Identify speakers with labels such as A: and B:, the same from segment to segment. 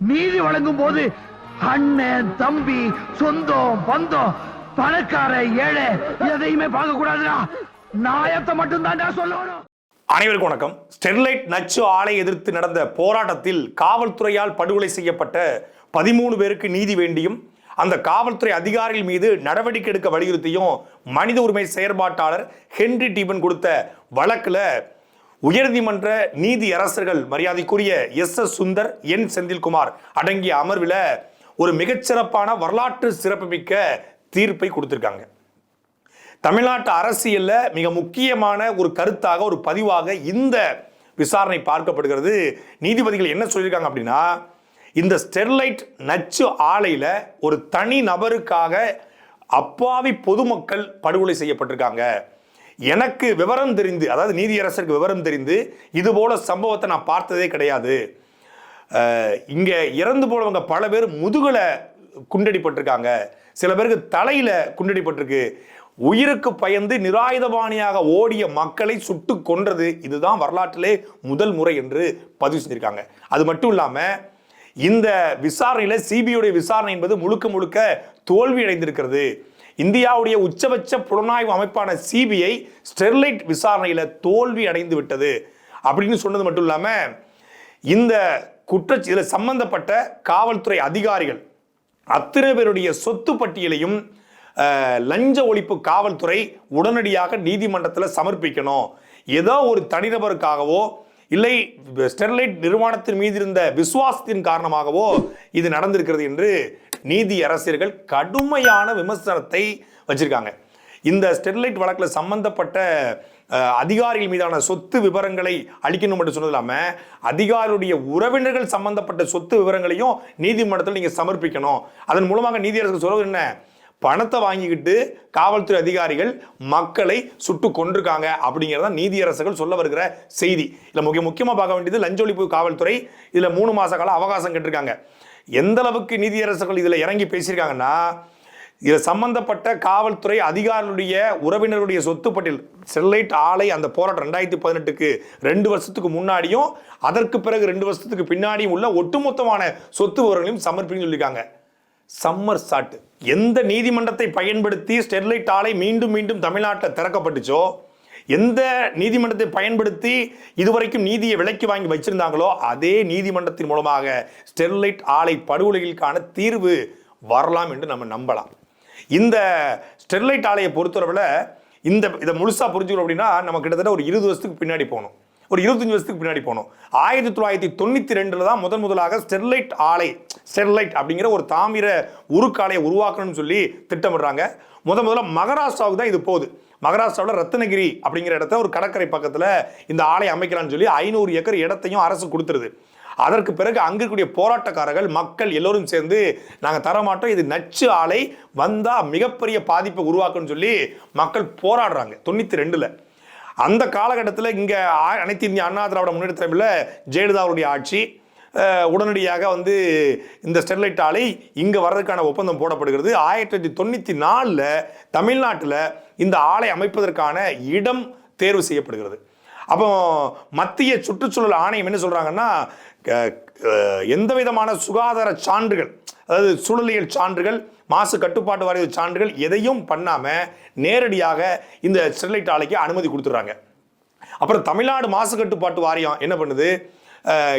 A: நீதி வழங்கும் போது அண்ணன் தம்பி சொந்தம் பந்தம் பணக்கார ஏழை எதையுமே பார்க்க கூடாதுடா நாயத்தை மட்டும் சொல்லணும்.
B: அனைவருக்கும் வணக்கம். ஸ்டெர்லைட் நச்சு ஆலை எதிர்த்து நடந்த போராட்டத்தில் காவல்துறையால் படுகொலை செய்யப்பட்ட பதிமூணு பேருக்கு நீதி வேண்டியும் அந்த காவல்துறை அதிகாரிகள் மீது நடவடிக்கை எடுக்க வலியுறுத்தியும் மனித உரிமை செயற்பாட்டாளர் ஹென்றி டீபன் கொடுத்த வழக்குல உயர்நீதிமன்ற நீதி அரசர்கள் மரியாதைக்குரிய S S Sundar N Senthilkumar அடங்கிய அமர்வில் ஒரு மிகச்சிறப்பான வரலாற்று சிறப்புமிக்க தீர்ப்பை கொடுத்திருக்காங்க. தமிழ்நாட்டு அரசியலில் மிக முக்கியமான ஒரு கருத்தாக ஒரு பதிவாக இந்த விசாரணை பார்க்கப்படுகிறது. நீதிபதிகள் என்ன சொல்லியிருக்காங்க அப்படின்னா இந்த ஸ்டெர்லைட் நச்சு ஆலையில் ஒரு தனி நபருக்காக அப்பாவி பொதுமக்கள் படுகொலை செய்யப்பட்டிருக்காங்க. எனக்கு விவரம் தெரிந்து அதாவது நீதியரசருக்கு விவரம் தெரிந்து இது போல சம்பவத்தை நான் பார்த்ததே கிடையாது. இங்கே இறந்து போனவங்க பல பேர் முதுகில் குண்டடிப்பட்டிருக்காங்க. சில பேருக்கு தலையில் குண்டடிப்பட்டிருக்கு. உயிருக்கு பயந்து நிராயுதபாணியாக ஓடிய மக்களை சுட்டு கொன்றது இதுதான் வரலாற்றிலே முதல் முறை என்று பதிவு செஞ்சிருக்காங்க. அது மட்டும் இல்லாமல் இந்த விசாரணையில் சிபிஐடைய விசாரணை என்பது முழுக்க முழுக்க தோல்வி அடைந்திருக்கிறது இந்தியாவுடைய உச்சபட்ச புலனாய்வு அமைப்பான சிபிஐ ஸ்டெர்லைட் விசாரணையில் தோல்வி அடைந்து விட்டது அப்படின்னு சொன்னது மட்டும் இல்லாமல் இந்த குற்ற இதில் சம்பந்தப்பட்ட காவல்துறை அதிகாரிகள் அத்தனை பேருடைய சொத்து பட்டியலையும் லஞ்ச ஒழிப்பு காவல்துறை உடனடியாக நீதிமன்றத்தில் சமர்ப்பிக்கணும். ஏதோ ஒரு தனிநபருக்காகவோ இல்லை ஸ்டெர்லைட் நிறுவனத்தின் மீது இருந்த விசுவாசத்தின் காரணமாகவோ இது நடந்திருக்கிறது என்று நீதி அரசியர்கள் கடுமையான விமர்சனத்தை வச்சிருக்காங்க. இந்த ஸ்டெர்லைட் வழக்கில் சம்பந்தப்பட்ட அதிகாரிகள் மீதான சொத்து விவரங்களை அளிக்கணும் என்று சொன்னது இல்லாமல் அதிகாரியுடைய உறவினர்கள் சம்பந்தப்பட்ட சொத்து விவரங்களையும் நீதிமன்றத்தில் நீங்கள் சமர்ப்பிக்கணும். அதன் மூலமாக நீதியரசர்கள் சொல்வது என்ன? பணத்தை வாங்கிக்கிட்டு காவல்துறை அதிகாரிகள் மக்களை சுட்டு கொண்டிருக்காங்க அப்படிங்கிறத நீதியரசர்கள் சொல்ல வருகிற செய்தி. இதில் முக்கிய முக்கியமாக பார்க்க வேண்டியது லஞ்ச ஒழிப்பு காவல்துறை. இதில் மூணு மாத கால அவகாசம் கேட்டிருக்காங்க. எந்த அளவுக்கு நீதியரசர்கள் இதில் இறங்கி பேசியிருக்காங்கன்னா இதில் சம்பந்தப்பட்ட காவல்துறை அதிகாரிகளுடைய உறவினருடைய சொத்து பட்டியல் ஸ்டெர்லைட் ஆலை அந்த போராட்டம் ரெண்டாயிரத்தி பதினெட்டுக்கு ரெண்டு வருஷத்துக்கு முன்னாடியும் அதற்கு பிறகு ரெண்டு வருஷத்துக்கு பின்னாடியும் உள்ள ஒட்டுமொத்தமான சொத்து விவரங்களையும் சமர்ப்பின்னு சொல்லியிருக்காங்க. சம்மர் சாட்டு. எந்த நீதிமன்றத்தை பயன்படுத்தி ஸ்டெர்லைட் ஆலை மீண்டும் மீண்டும் தமிழ்நாட்டில் திறக்கப்பட்டுச்சோ எந்த நீதிமன்றத்தை பயன்படுத்தி இதுவரைக்கும் நீதியை விலைக்கு வாங்கி வச்சிருந்தாங்களோ அதே நீதிமன்றத்தின் மூலமாக ஸ்டெர்லைட் ஆலை படுகொலைகளுக்கான தீர்வு வரலாம் என்று நம்ம நம்பலாம். இந்த ஸ்டெர்லைட் ஆலையை பொறுத்தளவில் இந்த இதை முழுசாக புரிஞ்சுக்கணும் அப்படின்னா நம்ம கிட்டத்தட்ட ஒரு இருபது வருஷத்துக்கு பின்னாடி போகணும். ஒரு இருபத்தஞ்சு வருஷத்துக்கு பின்னாடி போனோம் ஆயிரத்தி தொள்ளாயிரத்தி தொண்ணூற்றி ரெண்டில் தான் முதன் முதலாக ஸ்டெர்லைட் ஆலை ஸ்டெர்லைட் அப்படிங்கிற ஒரு தாமிர உருக்காலையை உருவாக்கணும்னு சொல்லி திட்டமிடுறாங்க. முத முதல்ல மகாராஷ்டிராவுக்கு தான் இது போகுது. மகாராஷ்டிராவில் ரத்னகிரி அப்படிங்கிற இடத்த ஒரு கடற்கரை பக்கத்தில் இந்த ஆலை அமைக்கலாம்னு சொல்லி ஐநூறு ஏக்கர் இடத்தையும் அரசு கொடுத்துருது. அதற்கு பிறகு அங்கே இருக்கக்கூடிய போராட்டக்காரர்கள் மக்கள் எல்லோரும் சேர்ந்து நாங்கள் தரமாட்டோம். இது நச்சு ஆலை வந்தால் மிகப்பெரிய பாதிப்பை உருவாக்குன்னு சொல்லி மக்கள் போராடுறாங்க. தொண்ணூற்றி ரெண்டில். அந்த காலகட்டத்தில் இங்கே அனைத்து இந்திய அண்ணா திராவிட முன்னேற்ற தலைமையில் ஜெயலலிதாவுடைய ஆட்சி உடனடியாக வந்து இந்த ஸ்டெர்லைட் ஆலை இங்கே வர்றதுக்கான ஒப்பந்தம் போடப்படுகிறது. ஆயிரத்தி தொள்ளாயிரத்தி தொண்ணூற்றி நாலில் தமிழ்நாட்டில் இந்த ஆலை அமைப்பதற்கான இடம் தேர்வு செய்யப்படுகிறது. அப்போ மத்திய சுற்றுச்சூழல் ஆணையம் என்ன சொல்கிறாங்கன்னா க- எந்த விதமான சுகாதார சான்றுகள் அதாவது சூழலியல் சான்றுகள் மாசு கட்டுப்பாட்டு வாரிய சான்றுகள் எதையும் பண்ணாமல் நேரடியாக இந்த ஸ்டெர்லைட் ஆலைக்கு அனுமதி கொடுத்துட்றாங்க. அப்புறம் தமிழ்நாடு மாசு கட்டுப்பாட்டு வாரியம் என்ன பண்ணுது?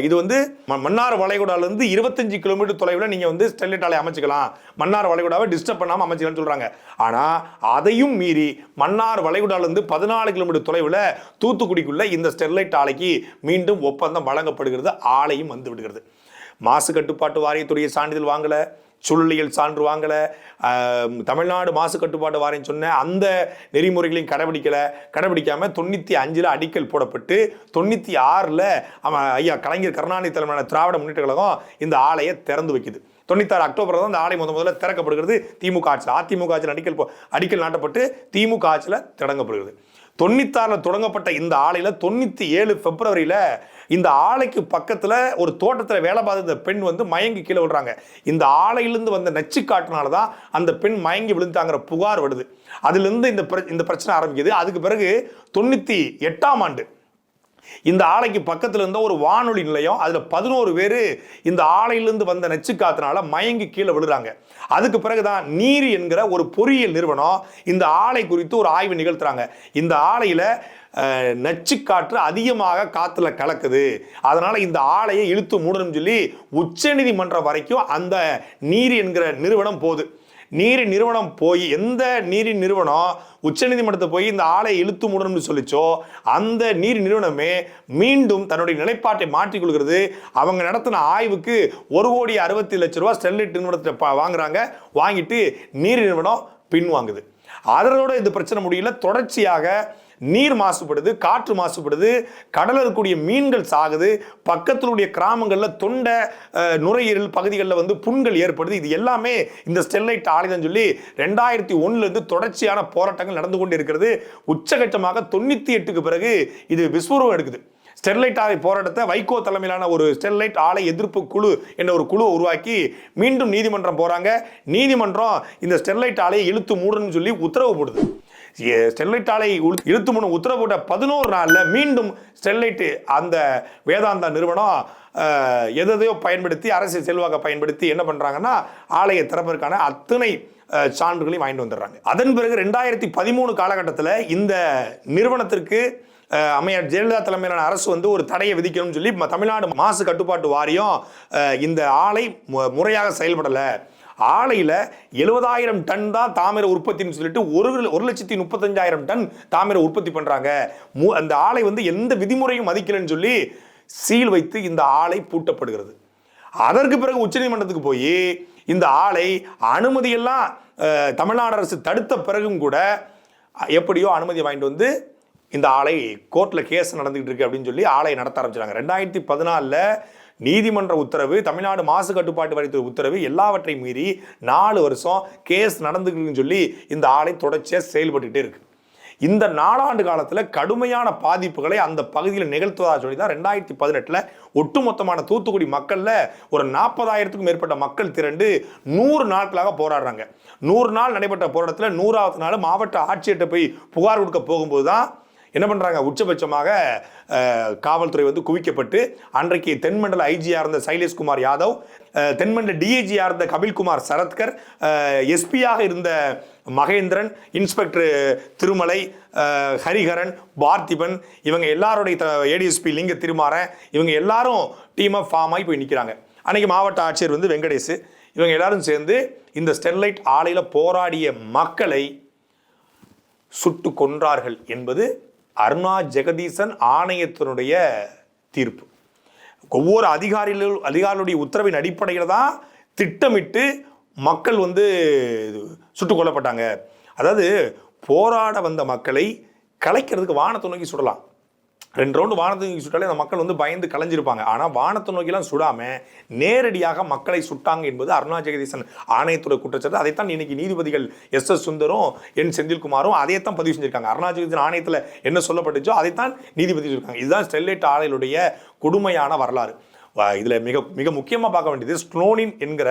B: இது வந்து ம- மன்னார் வளைகுடாலேருந்து இருபத்தஞ்சு கிலோமீட்டர் தொலைவில் நீங்கள் வந்து ஸ்டெர்லைட் ஆலை அமைச்சிக்கலாம். மன்னார் வளைகுடாவை டிஸ்டர்ப் பண்ணாமல் அமைச்சிக்கலாம்னு சொல்கிறாங்க ஆனால் அதையும் மீறி மன்னார் வளைகுடாலேருந்து பதினாலு கிலோமீட்டர் தொலைவில் தூத்துக்குடிக்குள்ளே இந்த ஸ்டெர்லைட் ஆலைக்கு மீண்டும் ஒப்பந்தம் வழங்கப்படுகிறது. ஆலையும் வந்து விடுகிறது. மாசு கட்டுப்பாட்டு வாரியத்துடைய சான்றிதழ் வாங்கலை. சூழ்நிலையில் சான்று வாங்கலை தமிழ்நாடு மாசு கட்டுப்பாட்டு வாரியம் சொன்ன அந்த நெறிமுறைகளையும் கடைபிடிக்கலை. கடைபிடிக்காமல் தொண்ணூற்றி அஞ்சில் அடிக்கல் போடப்பட்டு தொண்ணூற்றி ஆறில் அவன் ஐயா கலைஞர் கருணாநிதி தலைமையான திராவிட முன்னேற்ற கழகம் இந்த ஆலையை திறந்து வைக்குது. தொண்ணூத்தாறு அக்டோபர் தான் இந்த ஆலை முத முதல்ல திறக்கப்படுகிறது. திமுக ஆட்சியில் அதிமுக ஆட்சியில் அடிக்கல் அடிக்கல் நாட்டப்பட்டு திமுக ஆட்சியில் தொடங்கப்படுகிறது தொண்ணூத்தாறில் தொடங்கப்பட்ட இந்த ஆலையில் தொண்ணூற்றி ஏழு பிப்ரவரியில் இந்த ஆலைக்கு பக்கத்தில் ஒரு தோட்டத்தில் வேலை பார்த்த இந்த பெண் வந்து மயங்கி கீழே விழுறாங்க. இந்த ஆலையிலேருந்து வந்த நச்சு காட்டுனால தான் அந்த பெண் மயங்கி விழுந்தாங்கிற புகார் வருது. அதுலேருந்து இந்த பிர- இந்த பிரச்சனை ஆரம்பிக்குது. அதுக்கு பிறகு தொண்ணூற்றி எட்டாம் ஆண்டு இந்த ஆலைக்கு பக்கத்தில் இருந்த ஒரு வானொலி நிலையம் அதில் பதினோரு பேர் இந்த ஆலையிலிருந்து வந்த நச்சு காத்தினால மயங்கி கீழே விழுறாங்க. அதுக்கு பிறகுதான் நீர் என்கிற ஒரு பொறியியல் நிறுவனம் இந்த ஆலை குறித்து ஒரு ஆய்வு நிகழ்த்துறாங்க. இந்த ஆலையில் நச்சு நச்சுக்காற்று அதிகமாக காற்றுல கலக்குது. அதனால் இந்த ஆலையை இழுத்து மூடணும்னு சொல்லி உச்சநீதிமன்றம் வரைக்கும் அந்த நீர் என்கிற நிறுவனம் போகுது. நீர் நிறுவனம் போய் எந்த நீரின் நிறுவனம் உச்சநீதிமன்றத்தை போய் இந்த ஆலை இழுத்து மூடணும்னு சொல்லிச்சோ அந்த நீர் நிறுவனமே மீண்டும் தன்னுடைய நிலைப்பாட்டை மாற்றிக்கொள்கிறது அவங்க நடத்தின ஆய்வுக்கு ஒரு கோடி அறுபத்தி லட்ச ரூபா ஸ்டெர்லைட் நிறுவனத்தை வாங்குறாங்க. வாங்கிட்டு நீர் நிறுவனம் பின்வாங்குது. அதனோட இந்த பிரச்சனை முடியல. தொடர்ச்சியாக நீர் மாசுபடுது காற்று மாசுபடுது கடலில் இருக்கக்கூடிய மீன்கள் சாகுது பக்கத்தினுடைய கிராமங்களில் தொண்டை நுரையீரல் பகுதிகளில் வந்து புண்கள் ஏற்படுது. இது எல்லாமே இந்த ஸ்டெர்லைட் ஆலைதான் சொல்லி ரெண்டாயிரத்தி ஒன்றுலேருந்து தொடர்ச்சியான போராட்டங்கள் நடந்து கொண்டு இருக்கிறது உச்சகட்டமாக தொண்ணூற்றி எட்டுக்கு பிறகு இது விஸ்வரூபம் எடுக்குது. ஸ்டெர்லைட் ஆலை போராட்டத்தை வைகோ தலைமையிலான ஒரு ஸ்டெர்லைட் ஆலை எதிர்ப்பு குழு என்ற ஒரு குழுவை உருவாக்கி மீண்டும் நீதிமன்றம் போகிறாங்க நீதிமன்றம் இந்த ஸ்டெர்லைட் ஆலையை இழுத்து மூடணும்னு சொல்லி உத்தரவு போடுது. ஸ்டெர்லைட் ஆலை இழுத்து முன் உத்தரவு போட்ட பதினோரு நாளில் மீண்டும் ஸ்டெர்லைட் அந்த வேதாந்தா நிறுவனம் எதையோ பயன்படுத்தி அரசியல் செல்வாக்கை பயன்படுத்தி என்ன பண்ணுறாங்கன்னா ஆலையை திறப்பதற்கான அத்தனை சான்றுகளையும் வாங்கிட்டு வந்துடுறாங்க. அதன் பிறகு ரெண்டாயிரத்தி பதிமூணு காலகட்டத்தில் இந்த நிறுவனத்திற்கு அமையார் ஜெயலலிதா தலைமையிலான அரசு வந்து ஒரு தடையை விதிக்கணும்னு சொல்லி தமிழ்நாடு மாசு கட்டுப்பாட்டு வாரியம் இந்த ஆலை மு- முறையாக செயல்படலை. ஆலையில் எழுபதாயிரம் டன் தான் தாமிர உற்பத்தின்னு சொல்லிட்டு ஒரு ஒரு லட்சத்தி முப்பத்தஞ்சாயிரம் டன் தாமிர உற்பத்தி பண்ணுறாங்க அந்த ஆலை வந்து எந்த விதிமுறையும் மதிக்கலைன்னு சொல்லி சீல் வைத்து இந்த ஆலை பூட்டப்படுகிறது. அதற்கு பிறகு உச்சநீதிமன்றத்துக்கு போய் இந்த ஆலை அனுமதியெல்லாம் தமிழ்நாடு அரசு தடுத்த பிறகும் கூட எப்படியோ அனுமதி வாங்கிட்டு வந்து இந்த ஆலை கோர்ட்டில் கேஸ் நடந்துகிட்டு இருக்கு அப்படின்னு சொல்லி ஆலை நடத்த ஆரம்பிச்சிட்டாங்க. ரெண்டாயிரத்தி பதினாலில் நீதிமன்ற உத்தரவு தமிழ்நாடு மாசு கட்டுப்பாட்டு வாரியத்துறை உத்தரவு எல்லாவற்றையும் மீறி நாலு வருஷம் கேஸ் நடந்துக்குன்னு சொல்லி இந்த ஆலை தொடர்ச்சியாக செயல்பட்டுக்கிட்டே இருக்கு. இந்த நாலாண்டு காலத்தில் கடுமையான பாதிப்புகளை அந்த பகுதியில் நிகழ்த்துவதாக சொல்லி தான் ரெண்டாயிரத்தி பதினெட்டில் ஒட்டுமொத்தமான தூத்துக்குடி மக்களில் ஒரு நாற்பதாயிரத்துக்கும் மேற்பட்ட மக்கள் திரண்டு நூறு நாட்களாக போராடுறாங்க. நூறு நாள் நடைபெற்ற போராட்டத்தில் நூறாவது நாள் மாவட்ட ஆட்சியர்கிட்ட போய் புகார் கொடுக்க போகும்போது தான் என்ன பண்ணுறாங்க உச்சபட்சமாக காவல்துறை வந்து குவிக்கப்பட்டு அன்றைக்கு தென்மண்டல ஐஜியாக இருந்த சைலேஷ்குமார் யாதவ் தென்மண்டல டிஐஜியாக இருந்த கபில்குமார் சரத்கர் எஸ்பியாக இருந்த மகேந்திரன் இன்ஸ்பெக்டர் திருமலை ஹரிஹரன் பார்த்திபன் இவங்க எல்லாருடைய ஏடிஎஸ்பி லிங்க திருமாறன் இவங்க எல்லாரும் டீமாக ஃபார்ம் ஆகி போய் நிற்கிறாங்க அன்றைக்கி மாவட்ட ஆட்சியர் வந்து வெங்கடேஷ் இவங்க எல்லாரும் சேர்ந்து இந்த ஸ்டெர்லைட் ஆலையில் போராடிய மக்களை சுட்டு கொன்றார்கள் என்பது அருணா ஜெகதீசன் ஆணையத்தினுடைய தீர்ப்பு. ஒவ்வொரு அதிகாரிகள் அதிகாரிகளுடைய உத்தரவின் அடிப்படையில் தான் திட்டமிட்டு மக்கள் வந்து சுட்டுக் கொல்லப்பட்டாங்க. அதாவது போராட வந்த மக்களை கலைக்கிறதுக்கு வானத்தை நோக்கி சுடலாம். ரெண்டு ரவுண்டு வானத்தை நோக்கி சுட்டாலே அந்த மக்கள் வந்து பயந்து கலைஞ்சிருப்பாங்க. ஆனால் வானத்தை நோக்கிலாம் சுடாமல் நேரடியாக மக்களை சுட்டாங்க என்பது அருணா ஜெகதீசன் ஆணையத்துறை குற்றச்சாட்டு. அதைத்தான் இன்னைக்கு நீதிபதிகள் எஸ் எஸ் சுந்தரும் என் செந்தில்குமாரும் அதைத்தான் பதிவு செஞ்சிருக்காங்க. அருணா ஜெகதீசன் ஆணையத்தில் என்ன சொல்லப்பட்டுச்சோ அதைத்தான் நீதிபதி சொல்லியிருக்காங்க இதுதான் ஸ்டெர்லைட் ஆலையிலுடைய கொடுமையான வரலாறு. இதில் மிக மிக முக்கியமாக பார்க்க வேண்டியது ஸ்க்ளோனின் என்கிற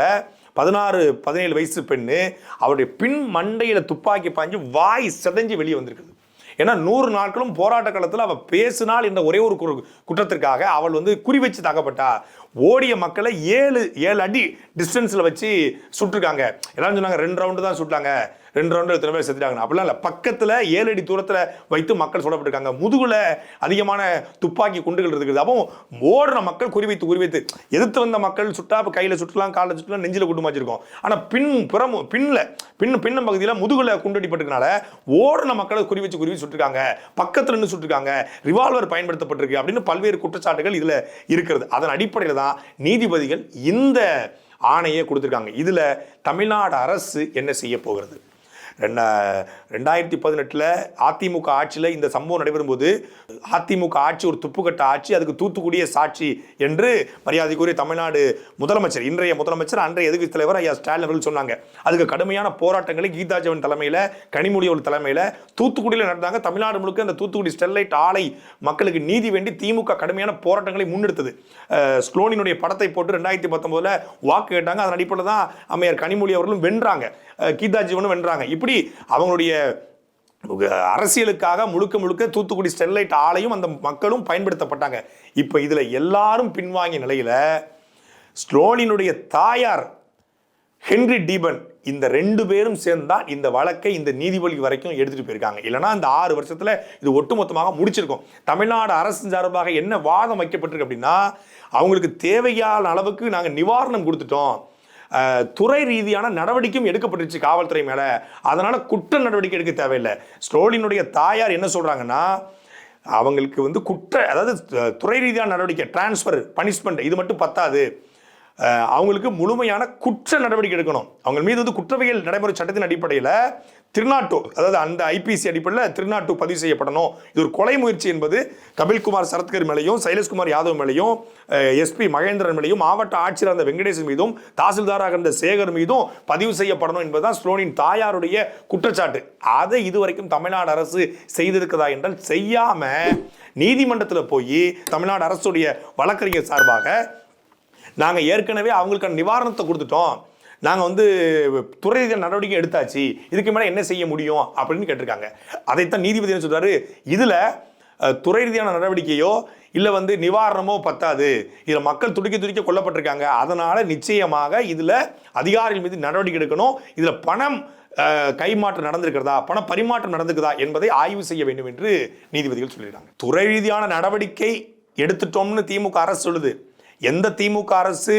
B: பதினாறு பதினேழு வயசு பெண்ணு அவருடைய பின் மண்டையில் துப்பாக்கி பாய்ஞ்சு வாய் செதஞ்சு வெளியே வந்திருக்குது. ஏன்னா நூறு நாட்களும் போராட்ட காலத்தில் அவள் பேசினால் இந்த ஒரே ஒரு குற்றத்திற்காக அவள் வந்து குறி வச்சு தாக்கப்பட்டா. ஓடிய மக்களை ஏழு ஏழு அடி டிஸ்டன்ஸில் வச்சு சுட்டிருக்காங்க. எல்லாரும் சொன்னாங்க ரெண்டு ரவுண்டு தான் சுட்டாங்க. ரெண்டு ரவுண்டு எத்தனை பேர் செத்துட்டாங்க அப்படிலாம் இல்லை. பக்கத்தில் ஏழு அடி தூரத்தில் வைத்து மக்கள் சுடப்பட்டிருக்காங்க. முதுகில் அதிகமான துப்பாக்கி குண்டுகள் இருக்குது. அப்போ ஓடுற மக்கள் குறிவைத்து குறிவைத்து எதிர்த்து வந்த மக்கள் சுட்டா இப்போ கையில் சுட்டலாம் காலில் சுட்டலாம் நெஞ்சில் குண்டு மாச்சிருக்கோம் ஆனால் பின் புறம் பின்னில் பின் பின்னம் பகுதியில் முதுகில் குண்டடிப்பட்டிருக்கனால ஓடுன மக்களை குறி வச்சு குறி சுட்டிருக்காங்க. பக்கத்தில் நின்று சுட்டிருக்காங்க. ரிவால்வர் பயன்படுத்தப்பட்டிருக்கு அப்படின்னு பல்வேறு குற்றச்சாட்டுகள் இதில் இருக்கிறது. அதன் அடிப்படையில் தான் நீதிபதிகள் இந்த ஆணையை கொடுத்துருக்காங்க. இதில் தமிழ்நாடு அரசு என்ன செய்ய போகிறது? ரெண்டா ரெண்டாயிரத்தி பதினெட்டில் அதிமுக ஆட்சியில் இந்த சம்பவம் நடைபெறும்போது அதிமுக ஆட்சி ஒரு துப்புக்கட்ட ஆட்சி அதுக்கு தூத்துக்குடியே சாட்சி என்று மரியாதைக்குரிய தமிழ்நாடு முதலமைச்சர் இன்றைய முதலமைச்சர் அன்றைய எதிர்கட்சி தலைவர் ஐயா ஸ்டாலின் அவர்கள் சொன்னாங்க. அதுக்கு கடுமையான போராட்டங்களை கீதா ஜெவன் தலைமையில் கனிமொழி அவர்கள் தலைமையில் தூத்துக்குடியில் நடந்தாங்க. தமிழ்நாடு முழுக்க அந்த தூத்துக்குடி ஸ்டெர்லைட் ஆலை மக்களுக்கு நீதி வேண்டி திமுக கடுமையான போராட்டங்களை முன்னெடுத்தது. ஸ்லோனினுடைய படத்தை போட்டு ரெண்டாயிரத்தி பத்தொம்போதில் வாக்கு கேட்டாங்க. அதன் அடிப்படையில் தான் அம்மையார் கனிமொழி அவர்களும் வென்றாங்க. கீதா ஜீவனும் வென்றாங்க. இப்படி அவங்களுடைய அரசியலுக்காக முழுக்க முழுக்க தூத்துக்குடி ஸ்டெர்லைட் ஆலையும் அந்த மக்களும் பயன்படுத்தப்பட்டாங்க. இப்போ இதில் எல்லாரும் பின்வாங்கிய நிலையில் ஸ்லோனினுடைய தாயார் ஹென்ரி டீபன் இந்த ரெண்டு பேரும் சேர்ந்தா இந்த வழக்கை இந்த நீதிபதி வரைக்கும் எடுத்துட்டு போயிருக்காங்க. இல்லைன்னா இந்த ஆறு வருஷத்துல இது ஒட்டுமொத்தமாக முடிச்சிருக்கும். தமிழ்நாடு அரசு சார்பாக என்ன வாதம் வைக்கப்பட்டிருக்கு அப்படின்னா அவங்களுக்கு தேவையான அளவுக்கு நாங்கள் நிவாரணம் கொடுத்துட்டோம். துறை ரீதியான நடவடிக்கையும் எடுக்கப்பட்டுருச்சு காவல்துறை மேலே. அதனால் குற்ற நடவடிக்கை எடுக்க தேவையில்லை. ஸ்டோலினுடைய தாயார் என்ன சொல்கிறாங்கன்னா அவங்களுக்கு வந்து குற்ற அதாவது துறை ரீதியான நடவடிக்கை டிரான்ஸ்ஃபர் பனிஷ்மெண்ட் இது மட்டும் பத்தாது. அவங்களுக்கு முழுமையான குற்ற நடவடிக்கை எடுக்கணும். அவங்க மீது வந்து குற்றவியல் நடைமுறை சட்டத்தின் அடிப்படையில் திருநாட்டு அதாவது அந்த ஐபிசி அடிப்படையில் திருநாட்டு பதிவு செய்யப்படணும். இது ஒரு கொலை முயற்சி என்பது கபில்குமார் சரத்கர் மேலையும் சைலேஷ்குமார் யாதவ் மேலையும் எஸ்பி மகேந்திரன் மேலையும் மாவட்ட ஆட்சியர் அந்த வெங்கடேசன் மீதும் தாசில்தாராக இருந்த சேகர் மீதும் பதிவு செய்யப்படணும் என்பதுதான் ஸ்லோனின் தாயாருடைய குற்றச்சாட்டு. அதை இதுவரைக்கும் தமிழ்நாடு அரசு செய்திருக்கிறதா என்றால் செய்யாம நீதிமன்றத்தில் போய் தமிழ்நாடு அரசுடைய வழக்கறிஞர் சார்பாக நாங்கள் ஏற்கனவே அவங்களுக்கான நிவாரணத்தை கொடுத்துட்டோம். நாங்கள் வந்து துறை நடவடிக்கை எடுத்தாச்சு இதுக்கு மேலே என்ன செய்ய முடியும் அப்படின்னு கேட்டிருக்காங்க. அதைத்தான் நீதிபதி என்ன இதில் துறை ரீதியான நடவடிக்கையோ இல்லை வந்து நிவாரணமோ பத்தாது. இதில் மக்கள் துடிக்க துடிக்க கொல்லப்பட்டிருக்காங்க. அதனால் நிச்சயமாக இதில் அதிகாரிகள் மீது நடவடிக்கை எடுக்கணும். இதில் பணம் கைமாற்றம் நடந்திருக்கிறதா பண பரிமாற்றம் நடந்திருக்குதா என்பதை ஆய்வு செய்ய வேண்டும் என்று நீதிபதிகள் சொல்லிடுறாங்க துறை ரீதியான நடவடிக்கை எடுத்துட்டோம்னு திமுக அரசு சொல்லுது. எந்த திமுக அரசு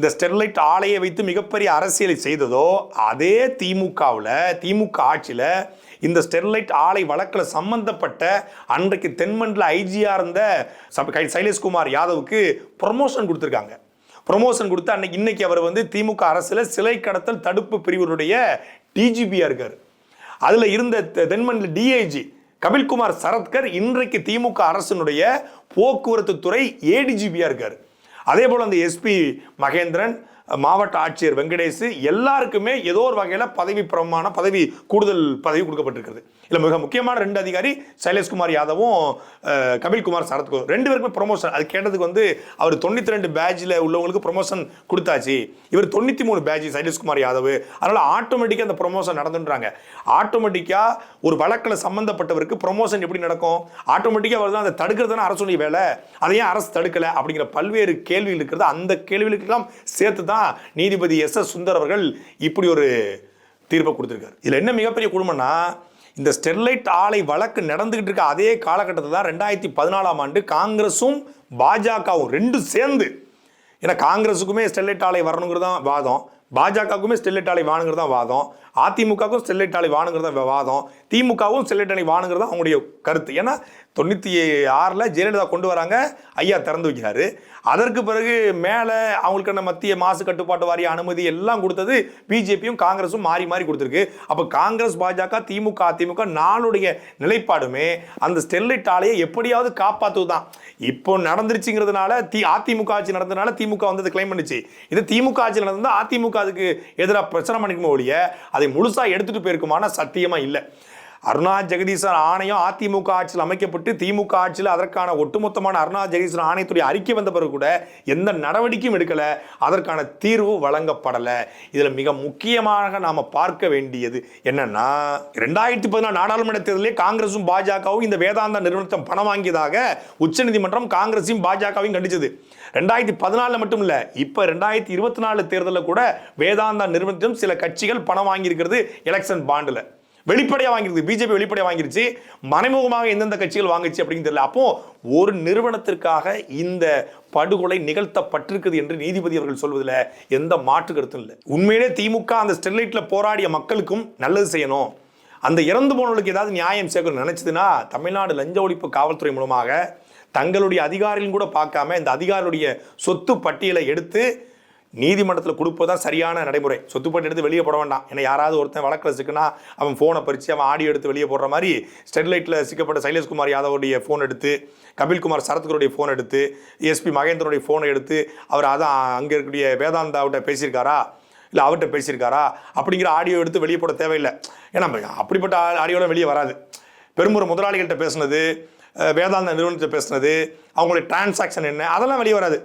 B: இந்த ஸ்டெர்லைட் ஆலையை வைத்து மிகப்பெரிய அரசியலை செய்ததோ அதே திமுகவில் திமுக ஆட்சியில் இந்த ஸ்டெர்லைட் ஆலை வழக்கில் சம்பந்தப்பட்ட அன்றைக்கு தென்மண்டல ஐஜியாக இருந்த சைலேஷ்குமார் யாதவுக்கு ப்ரொமோஷன் கொடுத்துருக்காங்க. ப்ரொமோஷன் கொடுத்து அன்னைக்கு இன்னைக்கு அவர் வந்து திமுக அரசில் சிலை கடத்தல் தடுப்பு பிரிவினுடைய டிஜிபியாக இருக்கார். அதில் இருந்த தெ- தென்மண்டல டிஐஜி கபில்குமார் சரத்கர் இன்றைக்கு திமுக அரசினுடைய போக்குவரத்து துறை ஏடிஜிபியாக இருக்கார். அதே போல் அந்த எஸ்பி மகேந்திரன் மாவட்ட ஆட்சியர் வெங்கடேஷ் எல்லாருக்குமே ஏதோ ஒரு வகையில் பதவி பிரமாண பதவி கூடுதல் பதவி கொடுக்கப்பட்டிருக்கிறது. இல்லை மிக முக்கியமான ரெண்டு அதிகாரி சைலேஷ்குமார் யாதவும் கபில்குமார் சரத்குமார். ரெண்டு பேருக்குமே ப்ரொமோஷன் அது கேட்டதுக்கு வந்து அவர் தொண்ணூற்றி ரெண்டு பேட்சில் உள்ளவங்களுக்கு ப்ரொமோஷன் கொடுத்தாச்சு. இவர் தொண்ணூற்றி மூணு பேட்ச் சைலேஷ்குமார் யாதவ். அதனால் ஆட்டோமேட்டிக்காக அந்த ப்ரொமோஷன் நடந்துன்றாங்க. ஆட்டோமேட்டிக்காக ஒரு வழக்கில் சம்மந்தப்பட்டவருக்கு ப்ரொமோஷன் எப்படி நடக்கும்? ஆட்டோமேட்டிக்காக அவர் தான் அதை தடுக்கிறது தானே அரசுடைய வேலை? அதை ஏன் அரசு தடுக்கலை? அப்படிங்கிற பல்வேறு கேள்விகள் இருக்கிறது. அந்த கேள்விகளுக்கெல்லாம் சேர்த்து தான் நீதிபதி எஸ் எஸ் சுந்தர் அவர்கள் இப்படி ஒரு தீர்ப்பை கொடுத்துருக்காரு. இதில் என்ன மிகப்பெரிய குடும்பம்னா இந்த ஸ்டெர்லைட் ஆலை வழக்கு நடந்துகிட்டு இருக்க அதே காலகட்டத்தில் தான் ரெண்டாயிரத்தி பதினாலாம் ஆண்டு காங்கிரஸும் பாஜகவும் ரெண்டும் சேர்ந்து ஏன்னா காங்கிரஸுக்குமே ஸ்டெர்லைட் ஆலை வரணுங்கிறது தான் வாதம் பாஜகவுக்குமே ஸ்டெர்லைட் ஆலை வாணுங்கிறது தான் வாதம். அதிமுகவுக்கும் ஸ்டெர்லைட் ஆலை வாணுங்கிறத விவாதம். வாதம் திமுகவும் ஸ்டெர்லைட் ஆலை வாணுங்கிறத தான் அவங்களுடைய கருத்து. ஏன்னா தொண்ணூற்றி ஆறில் ஜெயலலிதா கொண்டு வராங்க ஐயா திறந்து வைக்கிறாரு. அதற்கு பிறகு மேலே அவங்களுக்கான மத்திய மாசு கட்டுப்பாட்டு வாரிய அனுமதி எல்லாம் கொடுத்தது பிஜேபியும் காங்கிரஸும் மாறி மாறி கொடுத்துருக்கு. அப்போ காங்கிரஸ் பாஜக திமுக அதிமுக நாளுடைய நிலைப்பாடுமே அந்த ஸ்டெர்லைட் ஆலையை எப்படியாவது காப்பாற்றுவது தான் இப்போ நடந்துருச்சுங்கிறதுனால தி அதிமுக ஆட்சி நடந்ததுனால திமுக வந்து அதை கிளைம் பண்ணுச்சு. இது திமுக ஆட்சி நடந்தால் அதிமுக அதுக்கு எதிராக பிரச்சனை பண்ணிக்கணும் ஒழிய அதை முழுசா எடுத்துட்டு போயிருக்குமான சத்தியமா இல்லை. அருணா ஜெகதீசன் ஆணையம் அதிமுக ஆட்சியில் அமைக்கப்பட்டு திமுக ஆட்சியில் அதற்கான ஒட்டுமொத்தமான அருணா ஜெகதீசன் ஆணையத்துடைய அறிக்கை வந்த பிறகு கூட எந்த நடவடிக்கையும் எடுக்கலை. அதற்கான தீர்வு வழங்கப்படலை. இதில் மிக முக்கியமாக நாம் பார்க்க வேண்டியது என்னன்னா ரெண்டாயிரத்தி பதினாலு நாடாளுமன்ற தேர்தலிலே காங்கிரசும் பாஜகவும் இந்த வேதாந்தா நிறுவனத்தை பணம் வாங்கியதாக உச்சநீதிமன்றம் காங்கிரஸையும் பாஜகவையும் கண்டிச்சது. ரெண்டாயிரத்தி பதினாலில் மட்டும் இல்லை இப்போ ரெண்டாயிரத்தி இருபத்தி நாலு தேர்தலில் கூட வேதாந்தா நிறுவனத்திலும் சில கட்சிகள் பணம் வாங்கியிருக்கிறது எலெக்ஷன் பாண்டில். வெளிப்படையாக வாங்கிருக்கு பிஜேபி வெளிப்படையாக வாங்கிருச்சு. மறைமுகமாக எந்தெந்த கட்சிகள் வாங்குச்சு அப்படின்னு தெரியல. அப்போ ஒரு நிறுவனத்திற்காக இந்த படுகொலை நிகழ்த்தப்பட்டிருக்குது என்று நீதிபதி அவர்கள் சொல்வதில் எந்த மாற்று கருத்தும் இல்லை. உண்மையிலே திமுக அந்த ஸ்டெர்லைட்டில் போராடிய மக்களுக்கும் நல்லது செய்யணும். அந்த இறந்து போனவர்களுக்கு ஏதாவது நியாயம் சேர்க்கணும் நினச்சதுன்னா தமிழ்நாடு லஞ்ச ஒழிப்பு காவல்துறை மூலமாக தங்களுடைய அதிகாரிகளும் கூட பார்க்காம இந்த அதிகாரியுடைய சொத்து பட்டியலை எடுத்து நீதிமன்றத்தில் கொடுப்பதான் சரியான நடைமுறை. சொத்துப்பட்டு எடுத்து வெளியே போட வேண்டாம். ஏன்னா யாராவது ஒருத்தன் வழக்கில் சிக்கினா அவன் ஃபோனை பறித்து அவன் ஆடியோ எடுத்து வெளியே போடுற மாதிரி ஸ்டெர்லைட்டில் சிக்கப்பட்ட சைலேஷ்குமார் யாதவுடைய ஃபோன் எடுத்து கபில்குமார் சரத்குருடைய ஃபோன் எடுத்து எஸ்பி மகேந்திரனுடைய ஃபோனை எடுத்து அவர் அதான் அங்கே இருக்கக்கூடிய வேதாந்தாவிட்ட பேசியிருக்காரா? இல்லை அவர்கிட்ட பேசியிருக்காரா? அப்படிங்கிற ஆடியோ எடுத்து வெளியே போட தேவையில்லை. ஏன்னா அப்படிப்பட்ட ஆடியோலாம் வெளியே வராது. பெரும்புற முதலாளிகள்கிட்ட பேசுனது வேதாந்த நிறுவனத்தை பேசுனது அவங்களுடைய டிரான்சாக்ஷன் என்ன அதெல்லாம் வெளியே வராது.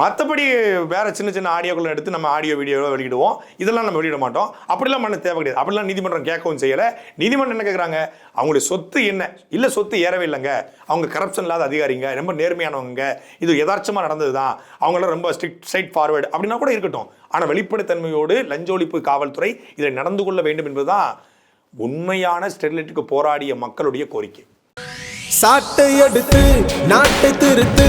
B: மற்றபடி வேறு சின்ன சின்ன ஆடியோக்களை எடுத்து நம்ம ஆடியோ வீடியோவை வெளியிடுவோம். இதெல்லாம் நம்ம வெளியிட மாட்டோம். அப்படிலாம் பண்ண தேவை கிடையாது. அப்படிலாம் நீதிமன்றம் கேட்கவும் செய்யலை. நீதிமன்றம் என்ன கேட்குறாங்க அவங்களுடைய சொத்து என்ன? இல்லை சொத்து ஏறவே இல்லைங்க. அவங்க கரப்ஷன் இல்லாத அதிகாரிங்க. ரொம்ப நேர்மையானவங்க. இது யதார்த்தமாக நடந்தது தான் அவங்களாம் ரொம்ப ஸ்ட்ரிக்ட் ஸ்ட்ரைட் ஃபார்வர்டு அப்படின்னா கூட இருக்கட்டும். ஆனால் வெளிப்படைத்தன்மையோடு லஞ்ச ஒழிப்பு காவல்துறை இதை நடந்து கொள்ள வேண்டும் என்பதுதான் உண்மையான ஸ்டெர்லைட்டுக்கு போராடிய மக்களுடைய கோரிக்கை.
C: சாட்டை எடுத்து நாட்டை திருத்து